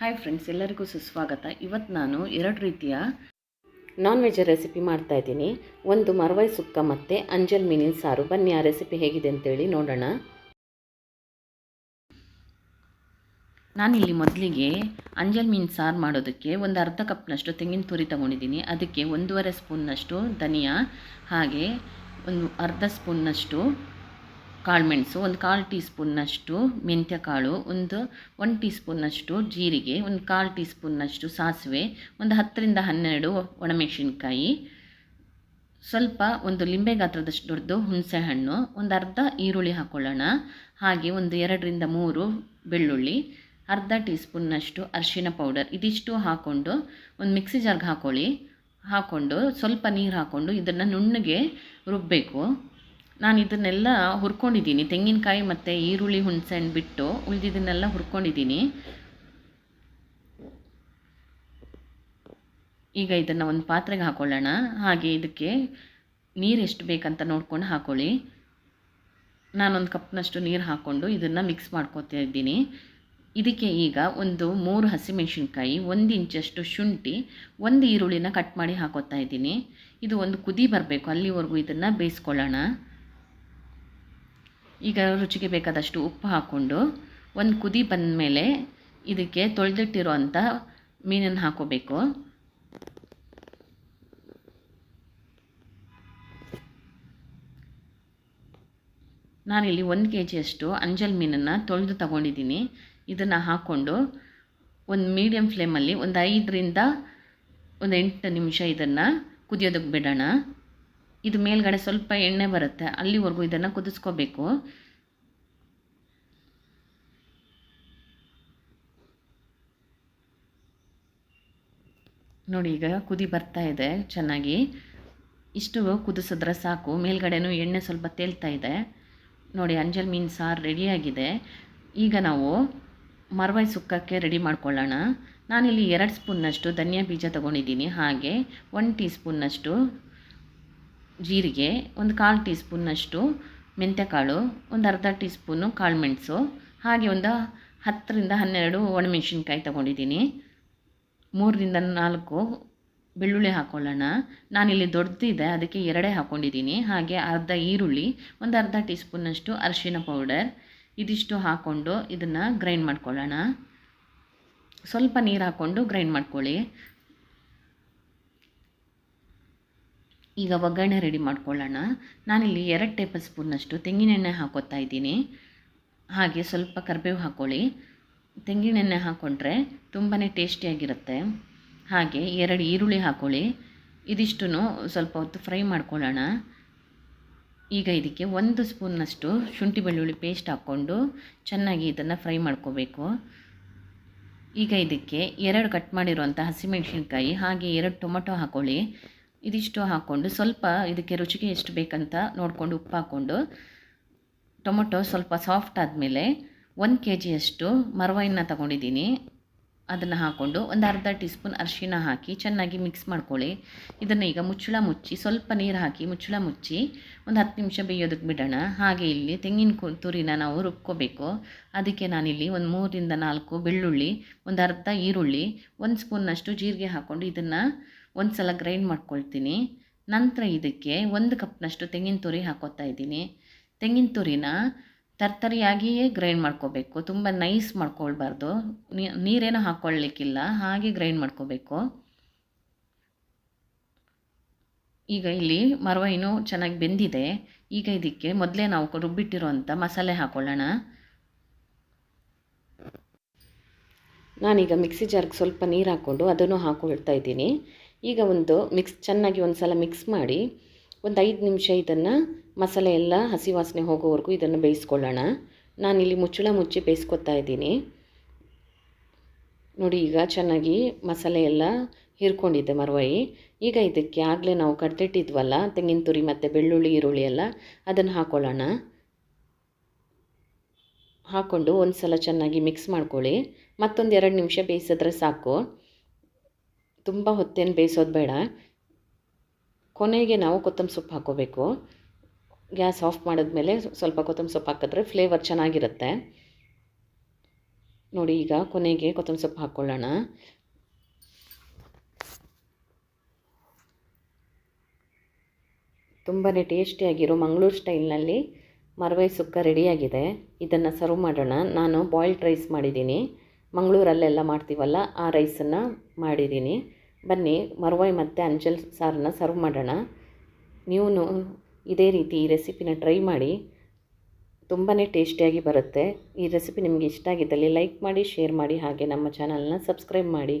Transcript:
Hi friends ಎಲ್ಲರಿಗೂ ಸುಸ್ವಾಗತ. ಇವತ್ತು ನಾನು ಎರಡು ರೀತಿಯ ನಾನ್ ವೆಜ್ ರೆಸಿಪಿ ಮಾಡ್ತಾ ಇದ್ದೀನಿ. ಒಂದು ಮರವೈ ಸುಕ್ಕ ಮತ್ತು ಅಂಜಲ್ ಮೀನಿನ ಸಾರು. ಬನ್ನಿ ಆ ರೆಸಿಪಿ ಹೇಗಿದೆ ಅಂತೇಳಿ ನೋಡೋಣ. ನಾನಿಲ್ಲಿ ಮೊದಲಿಗೆ ಅಂಜಲ್ ಮೀನು ಸಾರು ಮಾಡೋದಕ್ಕೆ ಒಂದು ಅರ್ಧ ಕಪ್ನಷ್ಟು ತೆಂಗಿನ ತುರಿ ತೊಗೊಂಡಿದ್ದೀನಿ. ಅದಕ್ಕೆ ಒಂದೂವರೆ ಸ್ಪೂನ್ನಷ್ಟು ಧನಿಯಾ ಹಾಗೆ ಒಂದು ಅರ್ಧ ಸ್ಪೂನ್ನಷ್ಟು ಕಾಳುಮೆಣಸು ಒಂದು ಕಾಲು ಟೀ ಸ್ಪೂನ್ನಷ್ಟು ಮೆಂತ್ಯ ಕಾಳು ಒಂದು ಒನ್ ಟೀ ಸ್ಪೂನ್ನಷ್ಟು ಜೀರಿಗೆ, ಒಂದು ಕಾಲು ಟೀ ಸ್ಪೂನ್ನಷ್ಟು ಸಾಸಿವೆ, ಒಂದು ಹತ್ತರಿಂದ ಹನ್ನೆರಡು ಒಣಮೆಣಸಿನ್ಕಾಯಿ, ಸ್ವಲ್ಪ ಒಂದು ಲಿಂಬೆ ಗಾತ್ರದಷ್ಟು ದೊಡ್ಡದು ಹುಣಸೆಹಣ್ಣು, ಒಂದು ಅರ್ಧ ಈರುಳ್ಳಿ ಹಾಕ್ಕೊಳ್ಳೋಣ ಹಾಗೆ ಒಂದು ಎರಡರಿಂದ ಮೂರು ಬೆಳ್ಳುಳ್ಳಿ, ಅರ್ಧ ಟೀ ಸ್ಪೂನ್ನಷ್ಟು ಅರಿಶಿನ ಪೌಡರ್, ಇದಿಷ್ಟು ಹಾಕ್ಕೊಂಡು ಒಂದು ಮಿಕ್ಸಿ ಜಾರ್ಗೆ ಹಾಕ್ಕೊಳ್ಳಿ ಹಾಕ್ಕೊಂಡು ಸ್ವಲ್ಪ ನೀರು ಹಾಕ್ಕೊಂಡು ಇದನ್ನು ನುಣ್ಣಗೆ ರುಬ್ಬಬೇಕು ನಾನು ಇದನ್ನೆಲ್ಲ ಹುರ್ಕೊಂಡಿದ್ದೀನಿ. ತೆಂಗಿನಕಾಯಿ ಮತ್ತು ಈರುಳ್ಳಿ ಹುಣಸೆಹಣ್ಣು ಬಿಟ್ಟು ಉಳಿದಿದ್ದನ್ನೆಲ್ಲ ಹುರ್ಕೊಂಡಿದ್ದೀನಿ. ಈಗ ಇದನ್ನು ಒಂದು ಪಾತ್ರೆಗೆ ಹಾಕ್ಕೊಳ್ಳೋಣ ಹಾಗೆ ಇದಕ್ಕೆ ನೀರು ಎಷ್ಟು ಬೇಕಂತ ನೋಡ್ಕೊಂಡು ಹಾಕ್ಕೊಳ್ಳಿ ನಾನೊಂದು ಕಪ್ನಷ್ಟು ನೀರು ಹಾಕ್ಕೊಂಡು ಇದನ್ನು ಮಿಕ್ಸ್ ಮಾಡ್ಕೊತಾ ಇದ್ದೀನಿ. ಇದಕ್ಕೆ ಈಗ ಒಂದು ಮೂರು ಹಸಿಮೆಣಸಿನ್ಕಾಯಿ, ಒಂದು ಇಂಚಷ್ಟು ಶುಂಠಿ, ಒಂದು ಈರುಳ್ಳಿನ ಕಟ್ ಮಾಡಿ ಹಾಕೋತಾ ಇದ್ದೀನಿ. ಇದು ಒಂದು ಕುದಿ ಬರಬೇಕು. ಅಲ್ಲಿವರೆಗೂ ಇದನ್ನು ಬೇಯಿಸ್ಕೊಳ್ಳೋಣ. ಈಗ ರುಚಿಗೆ ಬೇಕಾದಷ್ಟು ಉಪ್ಪು ಹಾಕ್ಕೊಂಡು ಒಂದು ಕುದಿ ಬಂದ ಮೇಲೆ ಇದಕ್ಕೆ ತೊಳೆದಿಟ್ಟಿರೋ ಅಂಥ ಮೀನನ್ನು ಹಾಕೋಬೇಕು. ನಾನಿಲ್ಲಿ ಒಂದು ಕೆ ಜಿಯಷ್ಟು ಅಂಜಲ್ ಮೀನನ್ನು ತೊಳೆದು ತಗೊಂಡಿದ್ದೀನಿ. ಇದನ್ನು ಹಾಕ್ಕೊಂಡು ಒಂದು ಮೀಡಿಯಮ್ ಫ್ಲೇಮಲ್ಲಿ ಒಂದು ಐದರಿಂದ ಒಂದು ಎಂಟು ನಿಮಿಷ ಇದನ್ನು ಕುದಿಯೋದಕ್ಕೆ ಬಿಡೋಣ. ಇದು ಮೇಲ್ಗಡೆ ಸ್ವಲ್ಪ ಎಣ್ಣೆ ಬರುತ್ತೆ. ಅಲ್ಲಿವರೆಗೂ ಇದನ್ನು ಕುದಿಸ್ಕೋಬೇಕು. ನೋಡಿ, ಈಗ ಕುದಿ ಬರ್ತಾ ಇದೆ ಚೆನ್ನಾಗಿ. ಇಷ್ಟು ಕುದಿಸಿದ್ರೆ ಸಾಕು. ಮೇಲ್ಗಡೆನೂ ಎಣ್ಣೆ ಸ್ವಲ್ಪ ತೇಲ್ತಾ ಇದೆ. ನೋಡಿ, ಅಂಜಲ್ ಮೀನು ಸಾರು ರೆಡಿಯಾಗಿದೆ. ಈಗ ನಾವು ಮರವಾಯಿ ಸುಕ್ಕಕ್ಕೆ ರೆಡಿ ಮಾಡ್ಕೊಳ್ಳೋಣ. ನಾನಿಲ್ಲಿ ಎರಡು ಸ್ಪೂನ್ನಷ್ಟು ಧನಿಯಾ ಬೀಜ ತೊಗೊಂಡಿದ್ದೀನಿ. ಹಾಗೆ ಒನ್ ಟೀ ಸ್ಪೂನ್ನಷ್ಟು ಜೀರಿಗೆ, ಒಂದು ಕಾಲು ಟೀ ಸ್ಪೂನ್ನಷ್ಟು ಮೆಂತ್ಯಕಾಳು ಒಂದು ಅರ್ಧ ಟೀ ಸ್ಪೂನು ಕಾಳುಮೆಣಸು ಹಾಗೆ ಒಂದು ಹತ್ತರಿಂದ ಹನ್ನೆರಡು ಒಣಮೆಣಸಿನ್ಕಾಯಿ ತೊಗೊಂಡಿದ್ದೀನಿ. ಮೂರರಿಂದ ನಾಲ್ಕು ಬೆಳ್ಳುಳ್ಳಿ ಹಾಕ್ಕೊಳ್ಳೋಣ ನಾನಿಲ್ಲಿ ದೊಡ್ಡದಿದೆ ಅದಕ್ಕೆ ಎರಡೇ ಹಾಕ್ಕೊಂಡಿದ್ದೀನಿ ಹಾಗೆ ಅರ್ಧ ಈರುಳ್ಳಿ, ಒಂದು ಅರ್ಧ ಟೀ ಸ್ಪೂನ್ನಷ್ಟು ಅರಿಶಿನ ಪೌಡರ್ ಇದಿಷ್ಟು ಹಾಕ್ಕೊಂಡು ಇದನ್ನು ಗ್ರೈಂಡ್ ಮಾಡ್ಕೊಳ್ಳೋಣ. ಸ್ವಲ್ಪ ನೀರು ಹಾಕ್ಕೊಂಡು ಗ್ರೈಂಡ್ ಮಾಡ್ಕೊಳ್ಳಿ. ಈಗ ಒಗ್ಗರಣೆ ರೆಡಿ ಮಾಡ್ಕೊಳ್ಳೋಣ. ನಾನಿಲ್ಲಿ ಎರಡು ಟೇಬಲ್ ಸ್ಪೂನ್ನಷ್ಟು ತೆಂಗಿನೆಣ್ಣೆ ಹಾಕೋತಾ ಇದ್ದೀನಿ. ಹಾಗೆ ಸ್ವಲ್ಪ ಕರಿಬೇವು ಹಾಕ್ಕೊಳ್ಳಿ. ತೆಂಗಿನೆಣ್ಣೆ ಹಾಕ್ಕೊಂಡ್ರೆ ತುಂಬಾ ಟೇಸ್ಟಿಯಾಗಿರುತ್ತೆ ಹಾಗೆ ಎರಡು ಈರುಳ್ಳಿ ಹಾಕ್ಕೊಳ್ಳಿ. ಇದಿಷ್ಟು ಸ್ವಲ್ಪ ಹೊತ್ತು ಫ್ರೈ ಮಾಡ್ಕೊಳ್ಳೋಣ. ಈಗ ಇದಕ್ಕೆ ಒಂದು ಸ್ಪೂನ್ನಷ್ಟು ಶುಂಠಿ ಬೆಳ್ಳುಳ್ಳಿ ಪೇಸ್ಟ್ ಹಾಕ್ಕೊಂಡು ಚೆನ್ನಾಗಿ ಇದನ್ನು ಫ್ರೈ ಮಾಡ್ಕೋಬೇಕು. ಈಗ ಇದಕ್ಕೆ ಎರಡು ಕಟ್ ಮಾಡಿರುವಂಥ ಹಸಿಮೆಣಸಿನ್ಕಾಯಿ, ಹಾಗೆ ಎರಡು ಟೊಮೊಟೊ ಹಾಕ್ಕೊಳ್ಳಿ. ಇದಿಷ್ಟು ಹಾಕ್ಕೊಂಡು ಸ್ವಲ್ಪ ಇದಕ್ಕೆ ರುಚಿಗೆ ಎಷ್ಟು ಬೇಕಂತ ನೋಡಿಕೊಂಡು ಉಪ್ಪು ಹಾಕ್ಕೊಂಡು, ಟೊಮೊಟೊ ಸ್ವಲ್ಪ ಸಾಫ್ಟ್ ಆದಮೇಲೆ ಒಂದು ಕೆ ಜಿಯಷ್ಟು ಮರವಾಯಿನ ತಗೊಂಡಿದ್ದೀನಿ. ಅದನ್ನು ಹಾಕ್ಕೊಂಡು ಒಂದು ಅರ್ಧ ಟೀ ಸ್ಪೂನ್ ಅರಿಶಿನ ಹಾಕಿ ಚೆನ್ನಾಗಿ ಮಿಕ್ಸ್ ಮಾಡ್ಕೊಳ್ಳಿ. ಇದನ್ನು ಈಗ ಮುಚ್ಚಳ ಮುಚ್ಚಿ ಸ್ವಲ್ಪ ನೀರು ಹಾಕಿ ಮುಚ್ಚಳ ಮುಚ್ಚಿ ಒಂದು ಹತ್ತು ನಿಮಿಷ ಬೇಯೋದಕ್ಕೆ ಬಿಡೋಣ. ಹಾಗೆ ಇಲ್ಲಿ ತೆಂಗಿನ ತುರಿನ ನಾವು ರುಬ್ಕೋಬೇಕು. ಅದಕ್ಕೆ ನಾನಿಲ್ಲಿ ಒಂದು ಮೂರರಿಂದ ನಾಲ್ಕು ಬೆಳ್ಳುಳ್ಳಿ, ಒಂದು ಅರ್ಧ ಈರುಳ್ಳಿ, ಒಂದು ಸ್ಪೂನ್ನಷ್ಟು ಜೀರಿಗೆ ಹಾಕ್ಕೊಂಡು ಇದನ್ನು ಒಂದು ಸಲ ಗ್ರೈಂಡ್ ಮಾಡ್ಕೊಳ್ತೀನಿ. ನಂತರ ಇದಕ್ಕೆ ಒಂದು ಕಪ್ನಷ್ಟು ತೆಂಗಿನ ತುರಿ ಹಾಕೋತಾ ಇದ್ದೀನಿ. ತೆಂಗಿನ ತುರಿನ ತರ್ತರಿಯಾಗಿಯೇ ಗ್ರೈಂಡ್ ಮಾಡ್ಕೋಬೇಕು. ತುಂಬ ನೈಸ್ ಮಾಡ್ಕೊಳ್ಬಾರ್ದು. ನೀರೇನು ಹಾಕ್ಕೊಳ್ಳಿಕ್ಕಿಲ್ಲ ಹಾಗೆ ಗ್ರೈಂಡ್ ಮಾಡ್ಕೋಬೇಕು. ಈಗ ಇಲ್ಲಿ ಮರವೈನು ಚೆನ್ನಾಗಿ ಬೆಂದಿದೆ. ಈಗ ಇದಕ್ಕೆ ಮೊದಲೇ ನಾವು ರುಬ್ಬಿಟ್ಟಿರೋಂಥ ಮಸಾಲೆ ಹಾಕ್ಕೊಳ್ಳೋಣ ನಾನೀಗ ಮಿಕ್ಸಿ ಜಾರ್ಗೆ ಸ್ವಲ್ಪ ನೀರು ಹಾಕ್ಕೊಂಡು ಅದನ್ನು ಹಾಕೊಳ್ತಾ ಇದ್ದೀನಿ. ಈಗ ಒಂದು ಮಿಕ್ಸ್, ಚೆನ್ನಾಗಿ ಒಂದು ಸಲ ಮಿಕ್ಸ್ ಮಾಡಿ ಒಂದು ಐದು ನಿಮಿಷ ಇದನ್ನು ಮಸಾಲೆ ಎಲ್ಲ ಹಸಿ ವಾಸನೆ ಹೋಗೋವರೆಗೂ ಇದನ್ನು ಬೇಯಿಸ್ಕೊಳ್ಳೋಣ. ನಾನಿಲ್ಲಿ ಮುಚ್ಚಳ ಮುಚ್ಚಿ ಬೇಯಿಸ್ಕೊತಾ ಇದ್ದೀನಿ. ನೋಡಿ, ಈಗ ಚೆನ್ನಾಗಿ ಮಸಾಲೆ ಎಲ್ಲ ಹೀರ್ಕೊಂಡಿದ್ದೆ ಮರವಾಯಿ ಈಗ ಇದಕ್ಕೆ ಆಗಲೇ ನಾವು ಕಡ್ದಿಟ್ಟಿದ್ವಲ್ಲ, ತೆಂಗಿನ ತುರಿ ಮತ್ತು ಬೆಳ್ಳುಳ್ಳಿ, ಈರುಳ್ಳಿ ಎಲ್ಲ ಅದನ್ನು ಹಾಕ್ಕೊಳ್ಳೋಣ ಹಾಕ್ಕೊಂಡು ಒಂದು ಸಲ ಚೆನ್ನಾಗಿ ಮಿಕ್ಸ್ ಮಾಡ್ಕೊಳ್ಳಿ. ಮತ್ತೊಂದು ಎರಡು ನಿಮಿಷ ಬೇಯಿಸಿದ್ರೆ ಸಾಕು. ತುಂಬ ಹೊತ್ತೇನು ಬೇಯಿಸೋದು ಬೇಡ. ಕೊನೆಗೆ ನಾವು ಕೊತ್ತಂಬರಿ ಸೊಪ್ಪು ಹಾಕೋಬೇಕು. ಗ್ಯಾಸ್ ಆಫ್ ಮಾಡಿದ್ಮೇಲೆ ಸ್ವಲ್ಪ ಕೊತ್ತಂಬರಿ ಸೊಪ್ಪು ಹಾಕಿದ್ರೆ ಫ್ಲೇವರ್ ಚೆನ್ನಾಗಿರುತ್ತೆ. ನೋಡಿ ಈಗ ಕೊನೆಗೆ ಕೊತ್ತಂಬರಿ ಸೊಪ್ಪು ಹಾಕ್ಕೊಳ್ಳೋಣ ತುಂಬಾ ಟೇಸ್ಟಿಯಾಗಿರೋ ಮಂಗಳೂರು ಸ್ಟೈಲ್ನಲ್ಲಿ ಮರವೈ ಸುಕ್ಕ ರೆಡಿಯಾಗಿದೆ. ಇದನ್ನು ಸರ್ವ್ ಮಾಡೋಣ. ನಾನು ಬಾಯ್ಲ್ಡ್ ರೈಸ್ ಮಾಡಿದ್ದೀನಿ. ಮಂಗಳೂರಲ್ಲೆಲ್ಲ ಮಾಡ್ತೀವಲ್ಲ, ಆ ರೈಸನ್ನು ಮಾಡಿದ್ದೀನಿ. ಬನ್ನಿ ಮರವಾಯಿ ಮತ್ತು ಅಂಚಲ್ ಸಾರನ್ನ ಸರ್ವ್ ಮಾಡೋಣ. ನೀವು ಇದೇ ರೀತಿ ಈ ರೆಸಿಪಿನ ಟ್ರೈ ಮಾಡಿ ತುಂಬಾ ಟೇಸ್ಟಿಯಾಗಿ ಬರುತ್ತೆ. ಈ ರೆಸಿಪಿ ನಿಮಗೆ ಇಷ್ಟ ಆಗಿದ್ದಲ್ಲಿ ಲೈಕ್ ಮಾಡಿ ಶೇರ್ ಮಾಡಿ, ಹಾಗೆ ನಮ್ಮ ಚಾನಲ್ನ ಸಬ್ಸ್ಕ್ರೈಬ್ ಮಾಡಿ.